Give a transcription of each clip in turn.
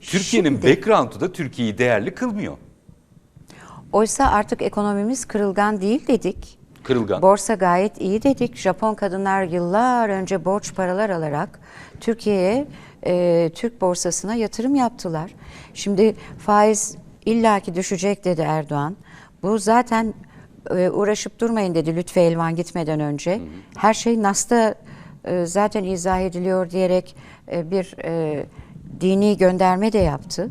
Türkiye'nin background'u da Türkiye'yi değerli kılmıyor. Oysa artık ekonomimiz kırılgan değil dedik. Kırılgan. Borsa gayet iyi dedik. Japon kadınlar yıllar önce borç paralar alarak Türkiye'ye, e, Türk borsasına yatırım yaptılar. Şimdi faiz illaki düşecek dedi Erdoğan. Bu zaten e, uğraşıp durmayın dedi Lütfü Elvan gitmeden önce. Her şey NAS'ta e, zaten izah ediliyor diyerek e, bir e, dini gönderme de yaptı.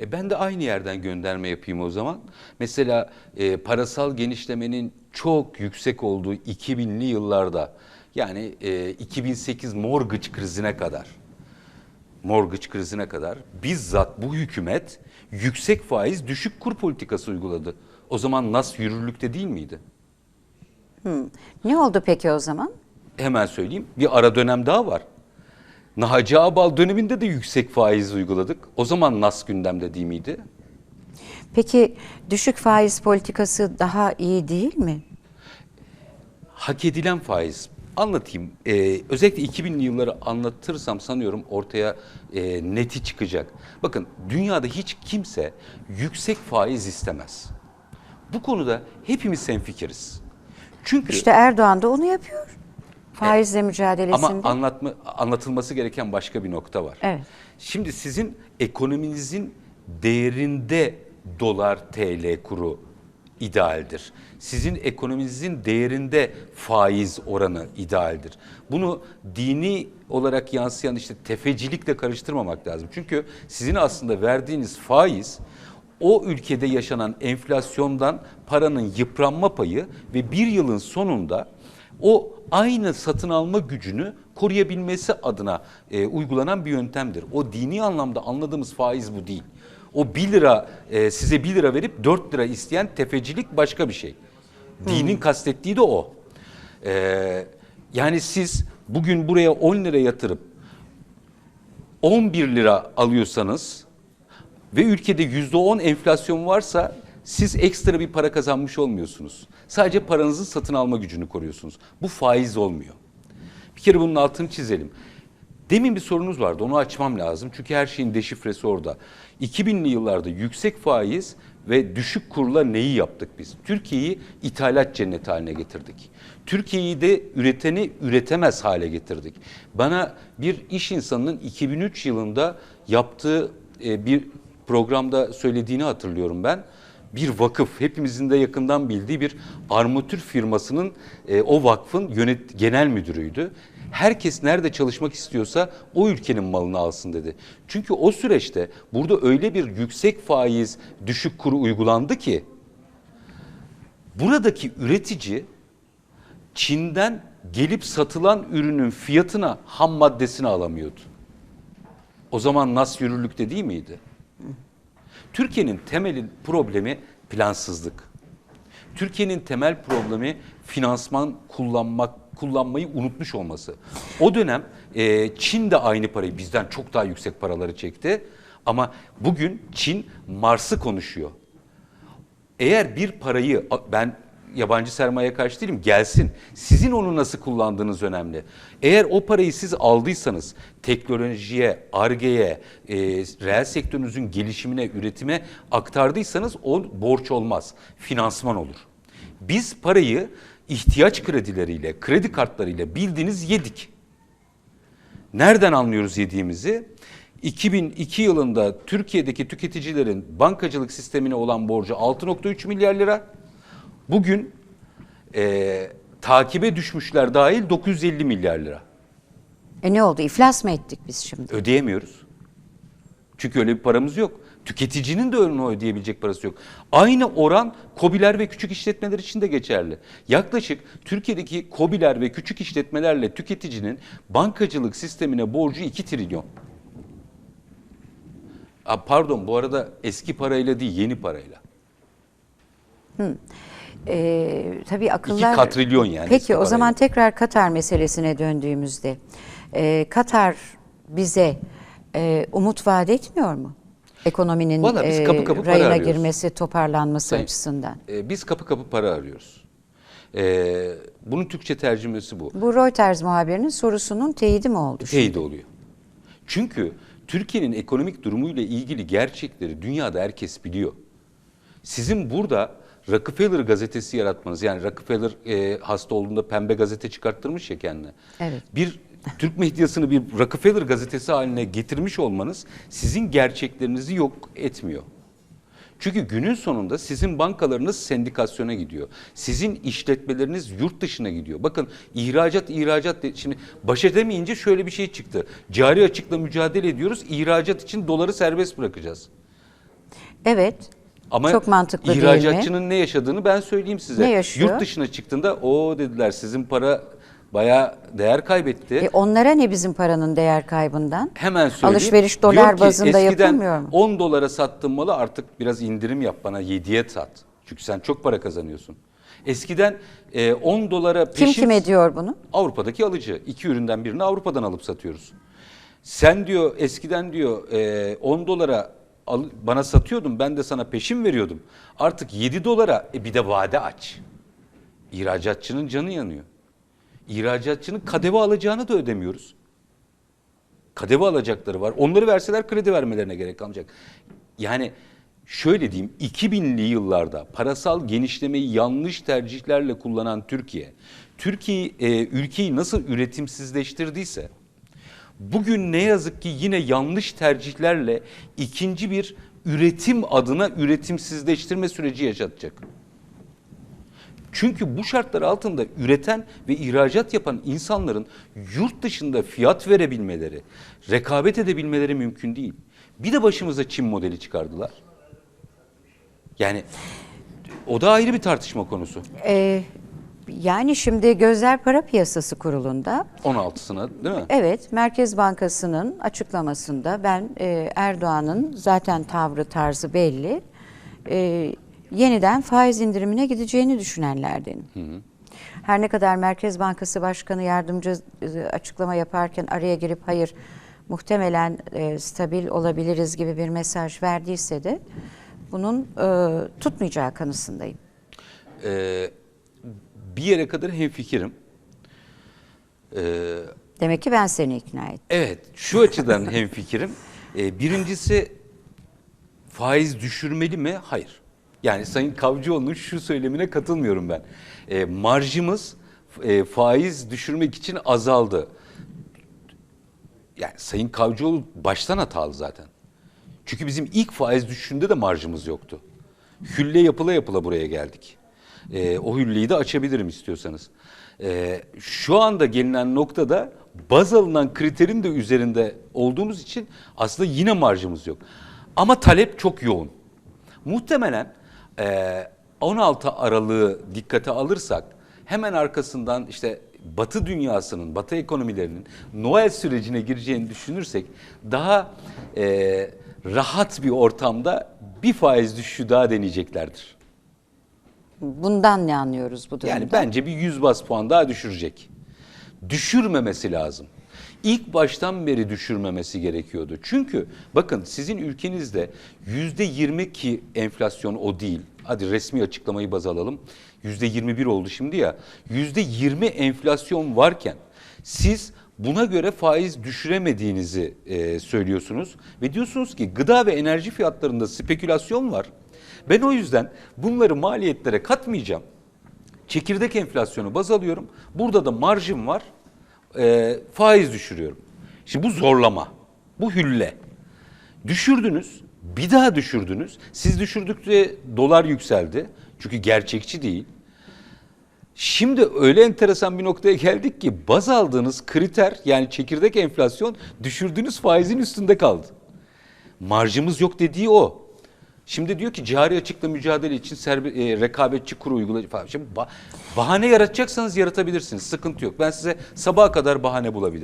E ben de aynı yerden gönderme yapayım o zaman. Mesela e, parasal genişlemenin çok yüksek olduğu 2000'li yıllarda yani e, 2008 mortgage krizine kadar mortgage krizine kadar bizzat bu hükümet yüksek faiz düşük kur politikası uyguladı. O zaman nas yürürlükte değil miydi? Ne oldu peki o zaman? Hemen söyleyeyim bir ara dönem daha var. Naci Ağbal döneminde de yüksek faiz uyguladık. O zaman nas gündemde değil miydi? Peki düşük faiz politikası daha iyi değil mi? hak edilen faiz. Anlatayım. Ee, özellikle 2000'li yılları anlatırsam sanıyorum ortaya e, neti çıkacak. Bakın dünyada hiç kimse yüksek faiz istemez. Bu konuda hepimiz hemfikiriz. Çünkü İşte Erdoğan da onu yapıyor. Faizle mücadelesinde. ama anlatma, anlatılması gereken başka bir nokta var. Evet. Şimdi sizin ekonominizin değerinde dolar TL kuru idealdir. Sizin ekonominizin değerinde faiz oranı idealdir. Bunu dini olarak yansıyan işte tefecilikle karıştırmamak lazım. Çünkü sizin aslında verdiğiniz faiz o ülkede yaşanan enflasyondan paranın yıpranma payı ve bir yılın sonunda o aynı satın alma gücünü koruyabilmesi adına e, uygulanan bir yöntemdir. O dini anlamda anladığımız faiz bu değil. O 1 lira e, size 1 lira verip 4 lira isteyen tefecilik başka bir şey. Dinin kastettiği de o. E, yani siz bugün buraya 10 lira yatırıp 11 lira alıyorsanız ve ülkede %10 enflasyon varsa siz ekstra bir para kazanmış olmuyorsunuz. Sadece paranızın satın alma gücünü koruyorsunuz. Bu faiz olmuyor. Bir kere bunun altını çizelim. Demin bir sorunuz vardı onu açmam lazım çünkü her şeyin deşifresi orada. 2000'li yıllarda yüksek faiz ve düşük kurla neyi yaptık biz? Türkiye'yi ithalat cenneti haline getirdik. Türkiye'yi de üreteni üretemez hale getirdik. Bana bir iş insanının 2003 yılında yaptığı e, bir programda söylediğini hatırlıyorum ben. Bir vakıf, hepimizin de yakından bildiği bir armatür firmasının e, o vakfın yönet genel müdürüydü. Herkes nerede çalışmak istiyorsa o ülkenin malını alsın dedi. Çünkü o süreçte burada öyle bir yüksek faiz, düşük kuru uygulandı ki buradaki üretici Çin'den gelip satılan ürünün fiyatına ham maddesini alamıyordu. O zaman nas yürürlükte değil miydi? Türkiye'nin temel problemi plansızlık. Türkiye'nin temel problemi finansman kullanmak kullanmayı unutmuş olması. O dönem e, Çin de aynı parayı bizden çok daha yüksek paraları çekti. Ama bugün Çin Mars'ı konuşuyor. Eğer bir parayı ben yabancı sermaye karşı değilim gelsin. Sizin onu nasıl kullandığınız önemli. Eğer o parayı siz aldıysanız teknolojiye, argeye, e, reel sektörünüzün gelişimine, üretime aktardıysanız o borç olmaz. Finansman olur. Biz parayı ihtiyaç kredileriyle, kredi kartlarıyla bildiğiniz yedik. Nereden anlıyoruz yediğimizi? 2002 yılında Türkiye'deki tüketicilerin bankacılık sistemine olan borcu 6.3 milyar lira. Bugün e, takibe düşmüşler dahil 950 milyar lira. E ne oldu? İflas mı ettik biz şimdi? Ödeyemiyoruz. Çünkü öyle bir paramız yok. Tüketicinin de onu ödeyebilecek parası yok. Aynı oran KOBİ'ler ve küçük işletmeler için de geçerli. Yaklaşık Türkiye'deki KOBİ'ler ve küçük işletmelerle tüketicinin bankacılık sistemine borcu 2 trilyon. Aa, pardon bu arada eski parayla değil yeni parayla. Ee, tabii akıllar... katrilyon yani Peki o zaman tekrar Katar meselesine döndüğümüzde. ee, Katar bize ee, umut vaat etmiyor mu? Ekonominin Vallahi biz ee, kapı kapı rayına arıyoruz. girmesi, toparlanması Sayın, açısından. e, biz kapı kapı para arıyoruz. E, bunun Türkçe tercümesi bu. Bu Reuters muhabirinin sorusunun teyidi mi oldu? şimdi? Teyit oluyor. Çünkü Türkiye'nin ekonomik durumuyla ilgili gerçekleri dünyada herkes biliyor. Sizin burada Rockefeller gazetesi yaratmanız yani Rockefeller e, hasta olduğunda pembe gazete çıkarttırmış ya kendine. Evet. Bir Türk medyasını bir Rockefeller gazetesi haline getirmiş olmanız sizin gerçeklerinizi yok etmiyor. Çünkü günün sonunda sizin bankalarınız sendikasyona gidiyor. Sizin işletmeleriniz yurt dışına gidiyor. Bakın ihracat ihracat de- şimdi baş edemeyince şöyle bir şey çıktı. Cari açıkla mücadele ediyoruz. İhracat için doları serbest bırakacağız. Evet. Ama çok mantıklı değil mi? ihracatçının ne yaşadığını ben söyleyeyim size. Ne yaşıyor? Yurt dışına çıktığında o dediler sizin para bayağı değer kaybetti. E onlara ne bizim paranın değer kaybından? Hemen söyleyeyim. Alışveriş Diyor dolar ki, bazında eskiden yapılmıyor mu? 10 dolara sattığın malı artık biraz indirim yap bana 7'ye sat. Çünkü sen çok para kazanıyorsun. Eskiden e, 10 dolara Kim peşin... kime diyor bunu? Avrupa'daki alıcı. iki üründen birini Avrupa'dan alıp satıyoruz. Sen diyor eskiden diyor e, 10 dolara al- bana satıyordun ben de sana peşin veriyordum. Artık 7 dolara e, bir de vade aç. İhracatçının canı yanıyor. İhracatçının kadeve alacağını da ödemiyoruz. Kadeve alacakları var. Onları verseler kredi vermelerine gerek kalmayacak. Yani şöyle diyeyim 2000'li yıllarda parasal genişlemeyi yanlış tercihlerle kullanan Türkiye, Türkiye e, ülkeyi nasıl üretimsizleştirdiyse bugün ne yazık ki yine yanlış tercihlerle ikinci bir üretim adına üretimsizleştirme süreci yaşatacak. Çünkü bu şartlar altında üreten ve ihracat yapan insanların yurt dışında fiyat verebilmeleri, rekabet edebilmeleri mümkün değil. Bir de başımıza Çin modeli çıkardılar. Yani o da ayrı bir tartışma konusu. Ee, yani şimdi Gözler Para Piyasası Kurulu'nda 16'sına değil mi? Evet, Merkez Bankası'nın açıklamasında ben e, Erdoğan'ın zaten tavrı tarzı belli. e, yeniden faiz indirimine gideceğini düşünenlerdenim. Her ne kadar Merkez Bankası Başkanı yardımcı e, açıklama yaparken araya girip hayır muhtemelen e, stabil olabiliriz gibi bir mesaj verdiyse de bunun e, tutmayacağı kanısındayım. Ee, bir yere kadar hemfikirim. Ee, Demek ki ben seni ikna ettim. Evet, şu açıdan hemfikirim. Ee, birincisi faiz düşürmeli mi? Hayır. Yani Sayın Kavcıoğlu'nun şu söylemine katılmıyorum ben. Ee, marjımız e, faiz düşürmek için azaldı. Yani Sayın Kavcıoğlu baştan hatalı zaten. Çünkü bizim ilk faiz düşüşünde de marjımız yoktu. Hülle yapıla yapıla buraya geldik. Ee, o hülleyi de açabilirim istiyorsanız. Ee, şu anda gelinen noktada baz alınan kriterin de üzerinde olduğumuz için aslında yine marjımız yok. Ama talep çok yoğun. Muhtemelen e, 16 Aralık'ı dikkate alırsak hemen arkasından işte Batı dünyasının, Batı ekonomilerinin Noel sürecine gireceğini düşünürsek daha e, rahat bir ortamda bir faiz düşüşü daha deneyeceklerdir. Bundan ne anlıyoruz bu durumda? Yani bence bir 100 bas puan daha düşürecek. Düşürmemesi lazım. İlk baştan beri düşürmemesi gerekiyordu. Çünkü bakın sizin ülkenizde yüzde 20 ki enflasyon o değil. Hadi resmi açıklamayı baz alalım. Yüzde 21 oldu şimdi ya. Yüzde 20 enflasyon varken siz buna göre faiz düşüremediğinizi e, söylüyorsunuz. Ve diyorsunuz ki gıda ve enerji fiyatlarında spekülasyon var. Ben o yüzden bunları maliyetlere katmayacağım. Çekirdek enflasyonu baz alıyorum. Burada da marjım var. Ee, faiz düşürüyorum. Şimdi bu zorlama. Bu hülle. Düşürdünüz. Bir daha düşürdünüz. Siz düşürdükçe dolar yükseldi. Çünkü gerçekçi değil. Şimdi öyle enteresan bir noktaya geldik ki baz aldığınız kriter yani çekirdek enflasyon düşürdüğünüz faizin üstünde kaldı. Marjımız yok dediği o. Şimdi diyor ki cari açıkla mücadele için serbe, e, rekabetçi kuru uygulayıcı falan. Şimdi ba- bahane yaratacaksanız yaratabilirsiniz. Sıkıntı yok. Ben size sabaha kadar bahane bulabilirim.